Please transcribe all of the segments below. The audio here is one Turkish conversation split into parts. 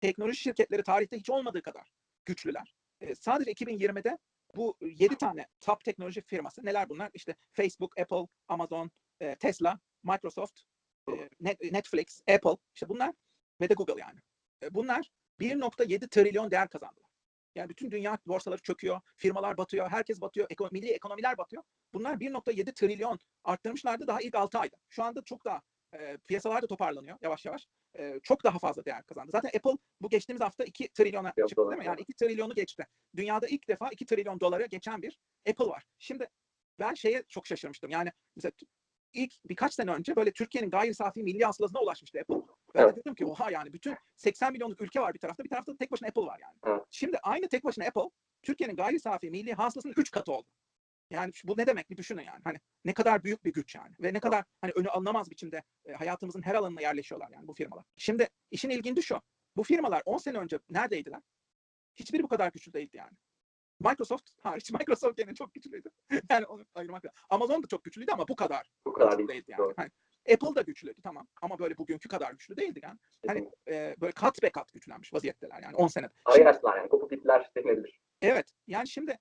teknoloji şirketleri tarihte hiç olmadığı kadar güçlüler. E, sadece 2020'de bu 7 tane top teknoloji firması neler bunlar? İşte Facebook, Apple, Amazon, e, Tesla, Microsoft, e, Net- Netflix, Apple işte bunlar ve de Google yani. Bunlar 1.7 trilyon değer kazandılar. Yani bütün dünya borsaları çöküyor, firmalar batıyor, herkes batıyor, eko- milli ekonomiler batıyor. Bunlar 1.7 trilyon arttırmışlardı daha ilk 6 ayda. Şu anda çok daha e, piyasalar da toparlanıyor yavaş yavaş. E, çok daha fazla değer kazandı. Zaten Apple bu geçtiğimiz hafta 2 trilyona Yok, çıktı değil mi? Yani 2 trilyonu geçti. Dünyada ilk defa 2 trilyon doları geçen bir Apple var. Şimdi ben şeye çok şaşırmıştım. Yani mesela ilk birkaç sene önce böyle Türkiye'nin gayri safi milli hasılasına ulaşmıştı Apple. Ben Evet. de dedim ki oha yani bütün 80 milyonluk ülke var bir tarafta bir tarafta tek başına Apple var yani. Evet. Şimdi aynı tek başına Apple Türkiye'nin gayri safi milli hasılasının 3 katı oldu. Yani bu ne demek bir düşünün yani. Hani ne kadar büyük bir güç yani. Ve ne kadar hani önü alınamaz biçimde e, hayatımızın her alanına yerleşiyorlar yani bu firmalar. Şimdi işin ilginci şu. Bu firmalar 10 sene önce neredeydiler? Hiçbiri bu kadar güçlü değildi yani. Microsoft hariç Microsoft gene çok güçlüydü. yani onu ayırmak lazım. Amazon da çok güçlüydü ama bu kadar Bu kadar güçlü değil. değildi yani. Hani Apple da güçlüydü tamam ama böyle bugünkü kadar güçlü değildi yani. Hani e, böyle kat be kat güçlenmiş vaziyetteler yani 10 senede. Arayı açtılar yani. Kopuk ipler denilebilir. Evet. Yani şimdi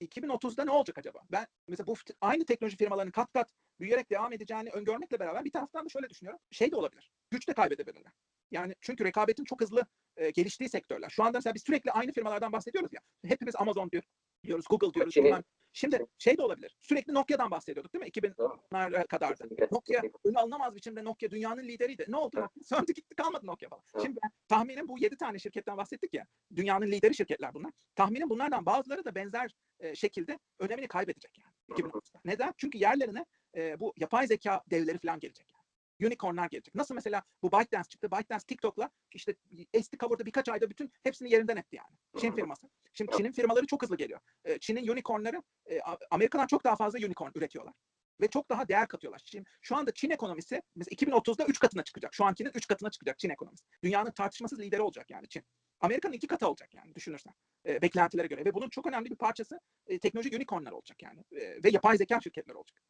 2030'da ne olacak acaba? Ben mesela bu aynı teknoloji firmalarının kat kat büyüyerek devam edeceğini öngörmekle beraber bir taraftan da şöyle düşünüyorum. Şey de olabilir. Güç de kaybedebilirler. Yani çünkü rekabetin çok hızlı e, geliştiği sektörler. Şu anda mesela biz sürekli aynı firmalardan bahsediyoruz ya. Hepimiz Amazon diyor, diyoruz, Google diyoruz. Bilmem. Şimdi şey de olabilir. Sürekli Nokia'dan bahsediyorduk değil mi? 2000'ler kadar da. Kesinlikle. Nokia önü alınamaz biçimde Nokia dünyanın lideriydi. Ne oldu? Söndü gitti kalmadı Nokia falan. Şimdi ben tahminim bu 7 tane şirketten bahsettik ya. Dünyanın lideri şirketler bunlar. Tahminim bunlardan bazıları da benzer e, şekilde önemini kaybedecek yani. Hı hı. 2030'da. Neden? Çünkü yerlerine e, bu yapay zeka devleri falan gelecek. Unicornlar gelecek. Nasıl mesela bu ByteDance çıktı. ByteDance TikTok'la işte SD Cover'da birkaç ayda bütün hepsini yerinden etti yani. Çin firması. Şimdi Çin'in firmaları çok hızlı geliyor. E, Çin'in unicornları e, Amerika'dan çok daha fazla unicorn üretiyorlar ve çok daha değer katıyorlar. Şimdi şu anda Çin ekonomisi mesela 2030'da 3 katına çıkacak. Şu ankinin 3 katına çıkacak Çin ekonomisi. Dünyanın tartışmasız lideri olacak yani Çin. Amerika'nın iki katı olacak yani düşünürsen. E, beklentilere göre. Ve bunun çok önemli bir parçası e, teknoloji unicornlar olacak yani. E, ve yapay zeka şirketleri olacak.